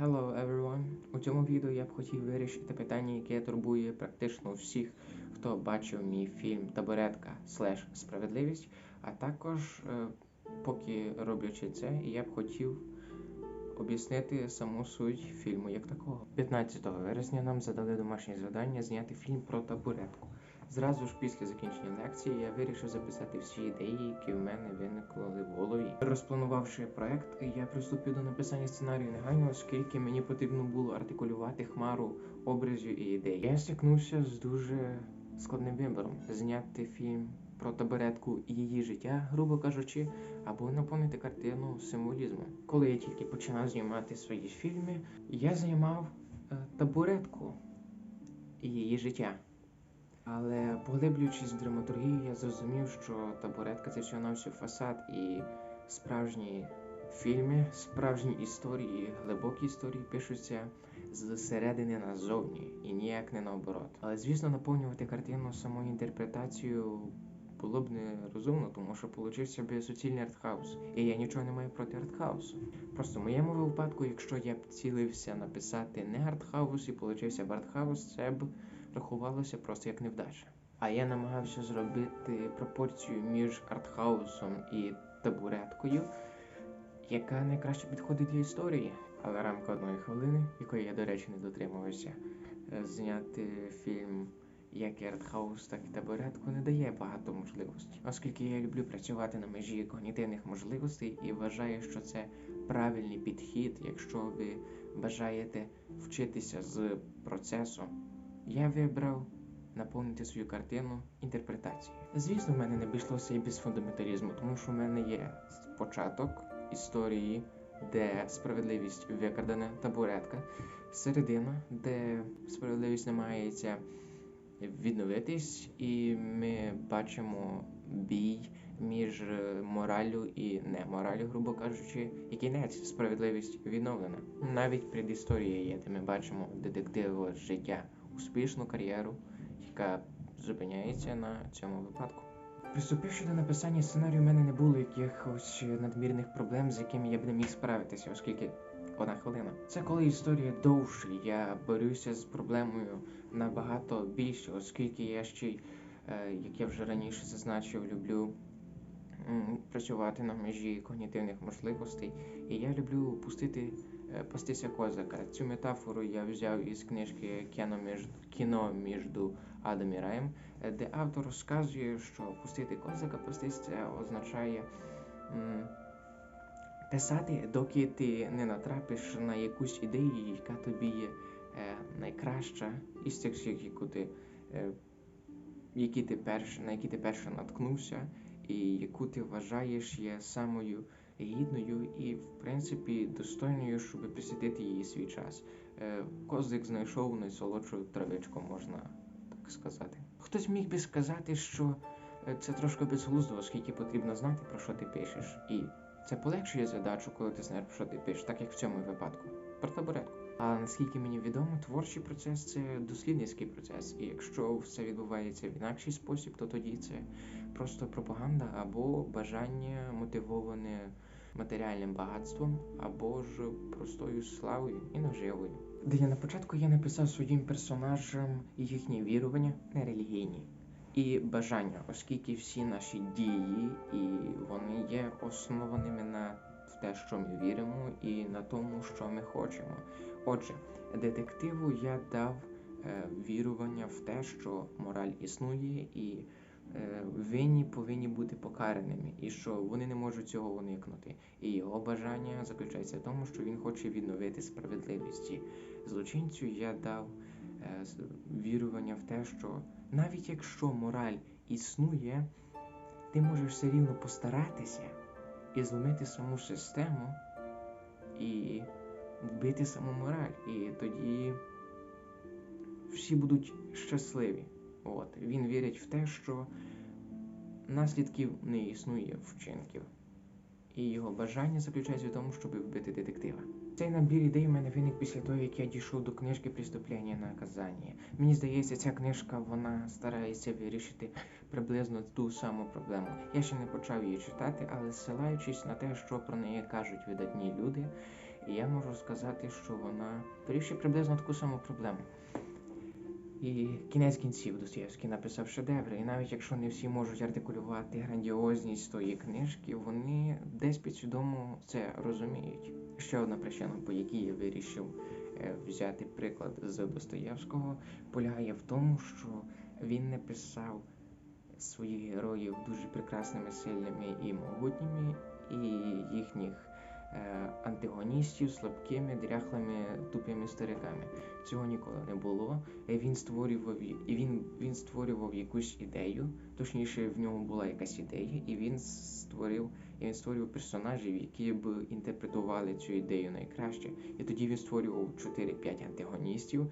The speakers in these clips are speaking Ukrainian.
Hello everyone! У цьому відео я б хотів вирішити питання, яке турбує практично всіх, хто бачив мій фільм Табуретка слеш справедливість. А також, е, поки роблячи це, я б хотів об'яснити саму суть фільму як такого. 15 вересня нам задали домашнє завдання зняти фільм про табуретку. Зразу ж після закінчення лекції я вирішив записати всі ідеї, які в мене виникли в голові. Розпланувавши проект, я приступив до написання сценарію негайно, оскільки мені потрібно було артикулювати хмару образів і ідей. Я стикнувся з дуже складним вибором: зняти фільм про табуретку її життя, грубо кажучи, або наповнити картину символізмом. Коли я тільки починав знімати свої фільми, я знімав е, табуретку її життя. Але поглиблюючись в драматургію, я зрозумів, що табуретка це всього навсього фасад і справжні фільми, справжні історії, глибокі історії пишуться зсередини назовні і ніяк не наоборот. Але звісно, наповнювати картину самою інтерпретацією було б нерозумно, тому що получився би суцільний артхаус. І я нічого не маю проти артхаусу. Просто в моєму випадку, якщо я б цілився написати не артхаус і получився б артхаус, це б рахувалося просто як невдача. А я намагався зробити пропорцію між артхаусом і табуреткою, яка найкраще підходить для історії. Але рамка одної хвилини, якої я, до речі, не дотримувався, е, зняти фільм як і артхаус, так і табуретку не дає багато можливостей, оскільки я люблю працювати на межі когнітивних можливостей і вважаю, що це правильний підхід, якщо ви бажаєте вчитися з процесу. Я вибрав наповнити свою картину інтерпретацією. Звісно, в мене не обійшлося і без фундаменталізму, тому що в мене є початок історії, де справедливість викрадена табуретка, середина, де справедливість намагається відновитись, і ми бачимо бій між мораллю і немораллю, грубо кажучи, і кінець справедливість відновлена. Навіть предісторія є, де ми бачимо детективу життя, успішну кар'єру, яка зупиняється на цьому випадку. Приступивши до написання сценарію, в мене не було якихось надмірних проблем, з якими я б не міг справитися, оскільки одна хвилина. Це коли історія довше, я борюся з проблемою набагато більше, оскільки я ще, е, як я вже раніше зазначив, люблю працювати на межі когнітивних можливостей, і я люблю пустити пастися козака. Цю метафору я взяв із книжки Кіно між кіно між Адом і Раєм, е, де автор розказує, що пустити козака, пастись це означає. М писати, доки ти не натрапиш на якусь ідею, яка тобі є е, найкраща із тих всіх, яку ти, е, які ти перш, на які ти перше наткнувся, і яку ти вважаєш є самою гідною і, в принципі, достойною, щоб присвятити її свій час. Е, Козик знайшов найсолодшу травичку, можна так сказати. Хтось міг би сказати, що е, це трошки безглуздо, оскільки потрібно знати, про що ти пишеш. і це полегшує задачу, коли ти знаєш, про що ти пишеш, так як в цьому випадку. Про табуретку. А наскільки мені відомо, творчий процес це дослідницький процес. І якщо все відбувається в інакший спосіб, то тоді це просто пропаганда або бажання мотивоване матеріальним багатством, або ж простою славою і наживою. Де на початку я написав своїм персонажам їхні вірування не релігійні і бажання, оскільки всі наші дії і вони є основаними на те, що ми віримо, і на тому, що ми хочемо. Отже, детективу я дав е, вірування в те, що мораль існує, і е, винні повинні бути покараними, і що вони не можуть цього уникнути. І його бажання заключається в тому, що він хоче відновити справедливість. Злочинцю я дав е, вірування в те, що навіть якщо мораль існує, ти можеш все рівно постаратися і зломити саму систему і вбити саму мораль. І тоді всі будуть щасливі. От. Він вірить в те, що наслідків не існує вчинків. І його бажання заключається в тому, щоб вбити детектива. Цей набір ідей в мене виник після того, як я дійшов до книжки «Преступлення і наказання». Мені здається, ця книжка вона старається вирішити приблизно ту саму проблему. Я ще не почав її читати, але зсилаючись на те, що про неї кажуть видатні люди, І я можу сказати, що вона вирішує приблизно таку саму проблему. І кінець кінців Достоєвський написав шедеври, і навіть якщо не всі можуть артикулювати грандіозність тої книжки, вони десь підсвідомо це розуміють. Ще одна причина, по якій я вирішив е, взяти приклад з Достоєвського, полягає в тому, що він не писав своїх героїв дуже прекрасними, сильними і могутніми, і їхніх антагоністів слабкими, дряхлими, тупими стариками. Цього ніколи не було. Е, Він створював і він, він створював якусь ідею, точніше, в нього була якась ідея, і він створив. І він створював персонажів, які б інтерпретували цю ідею найкраще. І тоді він створював 4-5 антагоністів,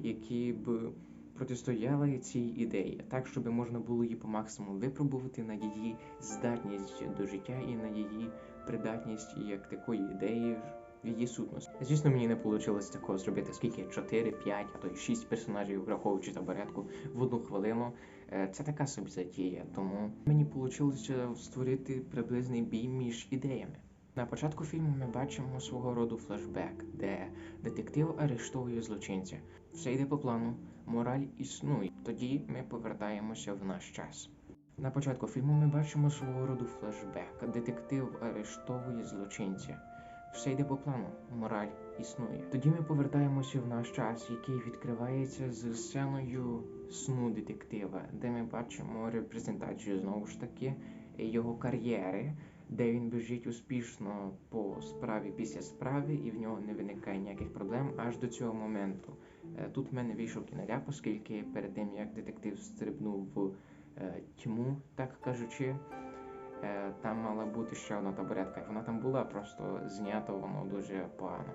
які б протистояли цій ідеї, так, щоб можна було її по максимуму випробувати на її здатність до життя і на її придатність як такої ідеї в її сутності. Звісно, мені не вийшло такого зробити, скільки 4, 5, а то й 6 персонажів, враховуючи табуретку в одну хвилину. Е, Це така собі затія, тому мені вийшло створити приблизний бій між ідеями. На початку фільму ми бачимо свого роду флешбек, де детектив арештовує злочинця. Все йде по плану, мораль існує. Тоді ми повертаємося в наш час. На початку фільму ми бачимо свого роду флешбек. Детектив арештовує злочинця. Все йде по плану, мораль існує. Тоді ми повертаємося в наш час, який відкривається з сценою сну детектива, де ми бачимо репрезентацію знову ж таки його кар'єри, де він біжить успішно по справі після справи, і в нього не виникає ніяких проблем аж до цього моменту. Е, Тут в мене вийшов кіноляп, оскільки перед тим як детектив стрибнув в тьму, так кажучи, е, там мала бути ще одна табуретка. Вона там була, просто знято воно дуже погано.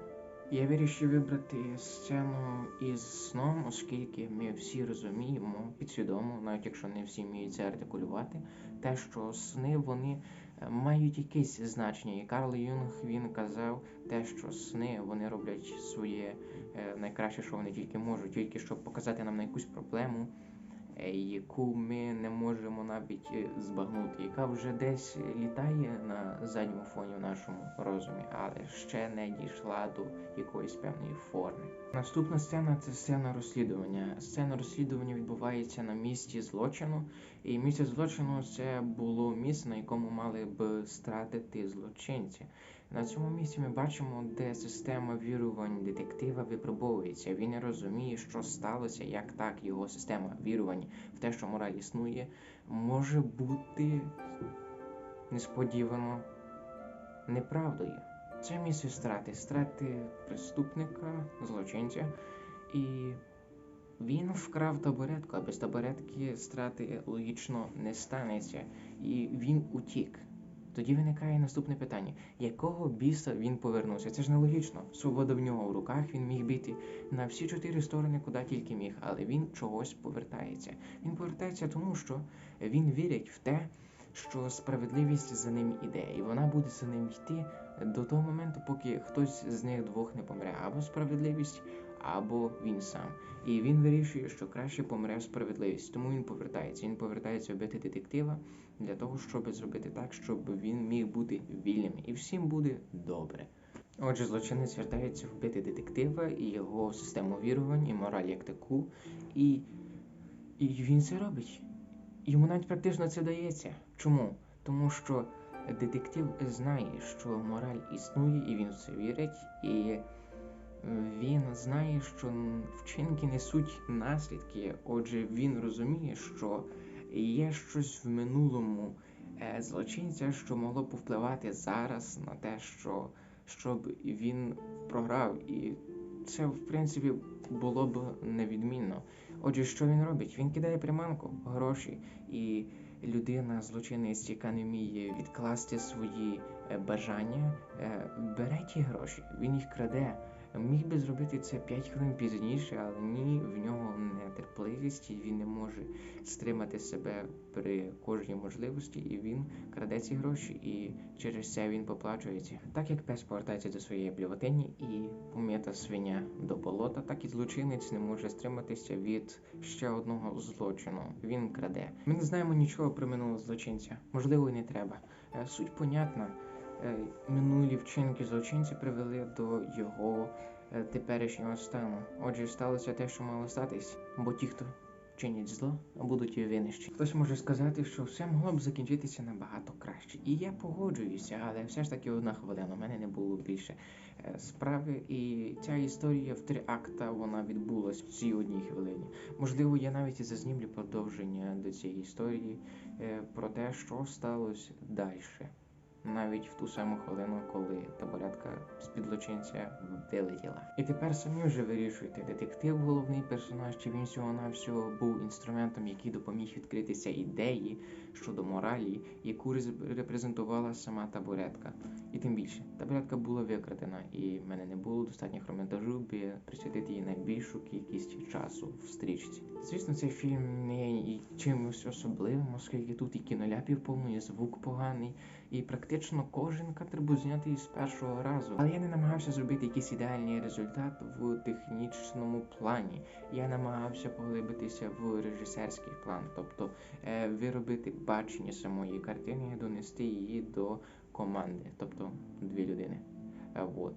Я вирішив вибрати сцену із сном, оскільки ми всі розуміємо підсвідомо, навіть якщо не всі вміють це артикулювати, те, що сни вони е, мають якесь значення. І Карл Юнг він казав те, що сни вони роблять своє е, найкраще, що вони тільки можуть, тільки щоб показати нам на якусь проблему, е, яку ми не можемо навіть е, збагнути, яка вже десь літає на задньому фоні в нашому розумі, але ще не дійшла до якоїсь певної форми. Наступна сцена це сцена розслідування. Сцена розслідування відбувається на місці злочину, і місце злочину це було місце, на якому мали б стратити злочинці. На цьому місці ми бачимо, де система вірувань детектива випробовується. Він не розуміє, що сталося, як так його система вірувань в те, що мораль існує, може бути несподівано неправдою. Це місце страти, страти преступника, злочинця, і він вкрав табуретку, а без табуретки страти логічно не станеться, і він утік. Тоді виникає наступне питання: якого біса він повернувся? Це ж нелогічно. Свобода в нього в руках, він міг бити на всі чотири сторони, куди тільки міг, але він чогось повертається. Він повертається тому, що він вірить в те, що справедливість за ним іде, і вона буде за ним йти до того моменту, поки хтось з них двох не помре, або справедливість, або він сам. І він вирішує, що краще помре справедливість, тому він повертається. Він повертається вбити детектива для того, щоб зробити так, щоб він міг бути вільним, і всім буде добре. Отже, злочинець вертається вбити детектива і його систему вірувань, і мораль як таку, і, і він це робить. Йому навіть практично це дається. Чому? Тому що детектив знає, що мораль існує, і він в це вірить, і він знає, що вчинки несуть наслідки. Отже, він розуміє, що є щось в минулому е, злочинця, що могло повпливати зараз на те, що щоб він програв, і це в принципі було б невідмінно. Отже, що він робить? Він кидає приманку, гроші, і людина, злочинець, яка не вміє відкласти свої е, бажання, е, бере ті гроші, він їх краде. Міг би зробити це 5 хвилин пізніше, але ні, в нього нетерпеливість, і він не може стримати себе при кожній можливості, і він краде ці гроші, і через це він поплачується. Так як пес повертається до своєї блювотині і пом'ята свиня до болота, так і злочинець не може стриматися від ще одного злочину. Він краде. Ми не знаємо нічого про минулого злочинця, можливо, і не треба. Е, Суть понятна. Е, минулі вчинки злочинця привели до його е, теперішнього стану. Отже, сталося те, що мало статись, бо ті, хто чинять зло, будуть і винищені. Хтось може сказати, що все могло б закінчитися набагато краще. І я погоджуюся, але все ж таки одна хвилина. У мене не було більше е, справи. І ця історія в три акта вона відбулась в цій одній хвилині. Можливо, я навіть і зазнімлю продовження до цієї історії про те, що сталося далі. Навіть в ту саму хвилину, коли табуретка з під злочинця вилетіла. І тепер самі вже вирішуєте, детектив головний персонаж, чи він всього навсього був інструментом, який допоміг відкритися ідеї щодо моралі, яку репрезентувала сама табуретка. І тим більше, табуретка була викрадена, і в мене не було достатньо хромонтажу, би присвятити їй найбільшу кількість часу в стрічці. Звісно, цей фільм не є чимось особливим, оскільки тут і кіноляпів повно, і звук поганий, і практично кожен кадр був знятий з першого разу. Але я не намагався зробити якийсь ідеальний результат в технічному плані. Я намагався поглибитися в режисерський план, тобто е, виробити бачення самої картини, донести її до команди, тобто дві людини. Е, от.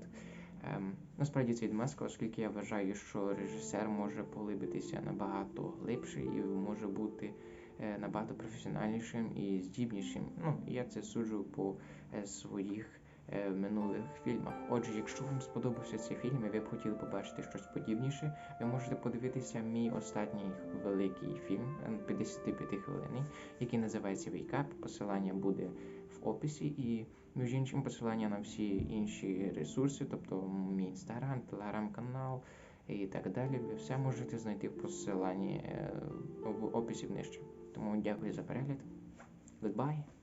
Ем, насправді це відмазка, оскільки я вважаю, що режисер може поглибитися набагато глибше і може бути набагато професіональнішим і здібнішим. Ну, я це суджу по е, своїх е, минулих фільмах. Отже, якщо вам сподобався цей фільм і ви б хотіли побачити щось подібніше, ви можете подивитися мій останній великий фільм е, 55 хвилин, який називається Up. Посилання буде в описі і між іншим посилання на всі інші ресурси, тобто мій інстаграм, телеграм-канал і так далі. Ви все можете знайти в посиланні е, в описі нижче. Тому дякую за перегляд. Goodbye.